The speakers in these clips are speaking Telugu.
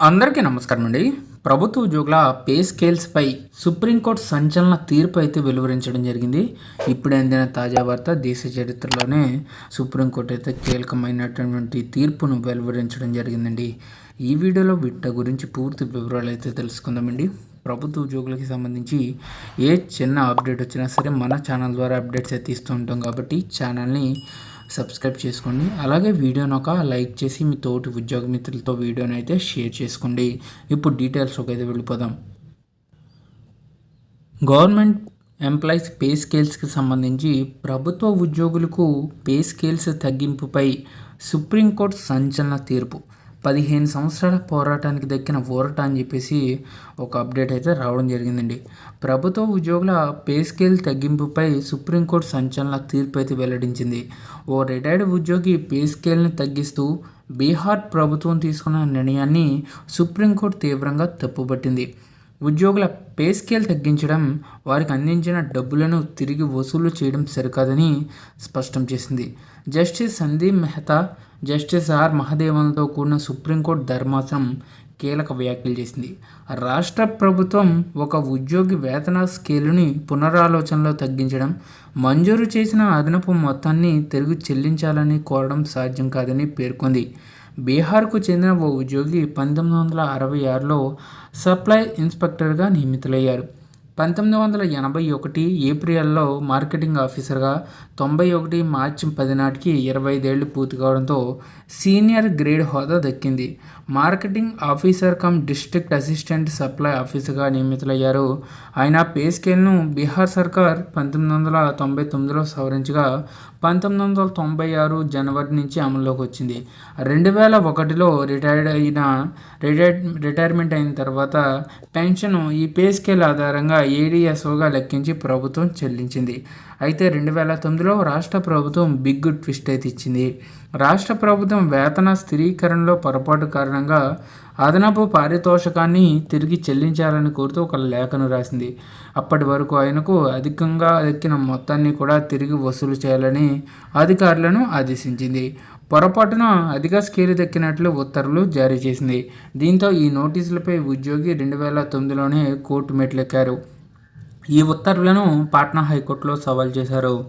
అందరికీ నమస్కారం అండి. ప్రభుత్వ ఉద్యోగుల పే స్కేల్స్పై సుప్రీంకోర్టు సంచలన తీర్పు అయితే వెలువరించడం జరిగింది. ఇప్పుడు అందిన తాజా వార్త దేశ చరిత్రలోనే సుప్రీంకోర్టు అయితే కీలకమైనటువంటి తీర్పును వెలువరించడం జరిగిందండి. ఈ వీడియోలో వీటి గురించి పూర్తి వివరాలు అయితే తెలుసుకుందామండి. ప్రభుత్వ ఉద్యోగులకి సంబంధించి ఏ చిన్న అప్డేట్ వచ్చినా సరే మన ఛానల్ ద్వారా అప్డేట్స్ అయితే ఇస్తూ ఉంటాం కాబట్టి ఛానల్ని సబ్స్క్రైబ్ చేసుకోండి. అలాగే వీడియోను ఒక లైక్ చేసి మీ తోటి ఉద్యోగ మిత్రులతో వీడియోని అయితే షేర్ చేసుకోండి. ఇప్పుడు డీటెయిల్స్లోకి అయితే వెళ్ళిపోదాం. గవర్నమెంట్ ఎంప్లాయీస్ పే స్కేల్స్కి సంబంధించి ప్రభుత్వ ఉద్యోగులకు పే స్కేల్స్ తగ్గింపుపై సుప్రీంకోర్టు సంచలన తీర్పు. పదిహేను సంవత్సరాల పోరాటానికి దక్కిన ఊరట అని చెప్పేసి ఒక అప్డేట్ అయితే రావడం జరిగిందండి. ప్రభుత్వ ఉద్యోగుల పే స్కేల్ తగ్గింపుపై సుప్రీంకోర్టు సంచలన తీర్పు అయితే వెల్లడించింది. ఓ రిటైర్డ్ ఉద్యోగి పే స్కేల్ని తగ్గిస్తూ బీహార్ ప్రభుత్వం తీసుకున్న నిర్ణయాన్ని సుప్రీంకోర్టు తీవ్రంగా తప్పుపట్టింది. ఉద్యోగుల పే స్కేల్ తగ్గించడం వారికి అందించిన డబ్బులను తిరిగి వసూలు చేయడం సరికాదని స్పష్టం చేసింది. Justice Sandeep Mehta justice R మహదేవన్తో కూడిన సుప్రీంకోర్టు ధర్మాసనం కీలక వ్యాఖ్యలు చేసింది. రాష్ట్ర ప్రభుత్వం ఒక ఉద్యోగి వేతన స్కేలుని పునరాలోచనలో తగ్గించడం మంజూరు చేసిన అదనపు మొత్తాన్ని తిరిగి చెల్లించాలని కోరడం సాధ్యం కాదని పేర్కొంది. బీహార్కు చెందిన ఓ ఉద్యోగి పంతొమ్మిది వందల అరవై ఆరులో సప్లై ఇన్స్పెక్టర్గా నియమితులయ్యారు. పంతొమ్మిది వందల ఎనభై ఒకటి ఏప్రిల్లో మార్కెటింగ్ ఆఫీసర్గా తొంభై ఒకటి మార్చి పది నాటికి ఇరవై ఐదేళ్ళు పూర్తి కావడంతో సీనియర్ గ్రేడ్ హోదా దక్కింది. Marketing officer cum district assistant supply ఆఫీసర్గా నియమితులయ్యారు. ఆయన పే స్కేల్ను బీహార్ సర్కార్ పంతొమ్మిది వందల తొంభై తొమ్మిదిలో సవరించగా పంతొమ్మిది వందల తొంభై ఆరు జనవరి నుంచి అమల్లోకి వచ్చింది. రెండు వేల ఒకటిలో రిటైర్డ్ అయిన రిటైర్ రిటైర్మెంట్ అయిన తర్వాత పెన్షన్ ఈ పే స్కేల్ ఆధారంగా ఏడిఎస్ఓగా లెక్కించి ప్రభుత్వం చెల్లించింది. అయితే రెండు వేల తొమ్మిదిలో రాష్ట్ర ప్రభుత్వం బిగ్ ట్విస్ట్ అయితే ఇచ్చింది. రాష్ట్ర ప్రభుత్వం వేతన స్థిరీకరణలో పొరపాటు కారణంగా అదనపు పారితోషకాన్ని తిరిగి చెల్లించాలని కోరుతూ ఒక లేఖను రాసింది. అప్పటి వరకు ఆయనకు అధికంగా ఎక్కిన మొత్తాన్ని కూడా తిరిగి వసూలు చేయాలని అధికారులను ఆదేశించింది. పొరపాటున అధిక స్కేలు దక్కినట్లు ఉత్తర్వులు జారీ చేసింది. దీంతో ఈ నోటీసులపై ఉద్యోగి రెండు వేల తొమ్మిదిలోనే కోర్టు మెట్లెక్కారు. ఈ ఉత్తర్వులను పాట్నా హైకోర్టులో సవాల్ చేశారు.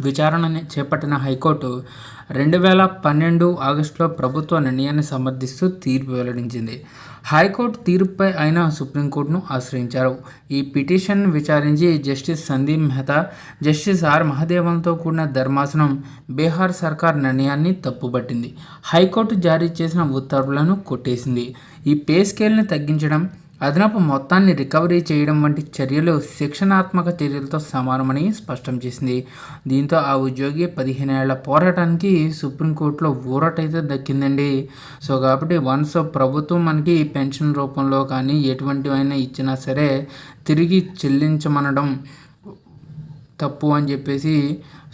విచారణని చేపట్టిన హైకోర్టు రెండు వేల పన్నెండు ఆగస్టులో ప్రభుత్వ నిర్ణయాన్ని సమర్థిస్తూ తీర్పు వెల్లడించింది. హైకోర్టు తీర్పుపై ఆయన సుప్రీంకోర్టును ఆశ్రయించారు. ఈ పిటిషన్ విచారించి justice Sandeep Mehta justice R మహాదేవన్తో కూడిన ధర్మాసనం బీహార్ సర్కార్ నిర్ణయాన్ని తప్పుపట్టింది. హైకోర్టు జారీ చేసిన ఉత్తర్వులను కొట్టేసింది. ఈ పే స్కేల్ని తగ్గించడం అదనపు మొత్తాన్ని రికవరీ చేయడం వంటి చర్యలు శిక్షణాత్మక చర్యలతో సమానమని స్పష్టం చేసింది. దీంతో ఆ ఉద్యోగి పదిహేను ఏళ్ళ పోరాటానికి సుప్రీంకోర్టులో ఊరటైతే దక్కిందండి. సో కాబట్టి వన్స్ ప్రభుత్వం మనకి పెన్షన్ రూపంలో కానీ ఎటువంటివైనా ఇచ్చినా సరే తిరిగి చెల్లించమనడం తప్పు అని చెప్పేసి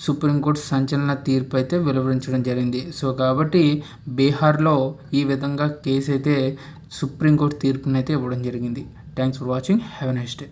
సుప్రీంకోర్టు సంచలన తీర్పు అయితే వెలువరించడం జరిగింది. సో కాబట్టి బీహార్లో ఈ విధంగా కేసు అయితే సుప్రీంకోర్టు తీర్పునైతే ఇవ్వడం జరిగింది. Thanks for watching. Have next day.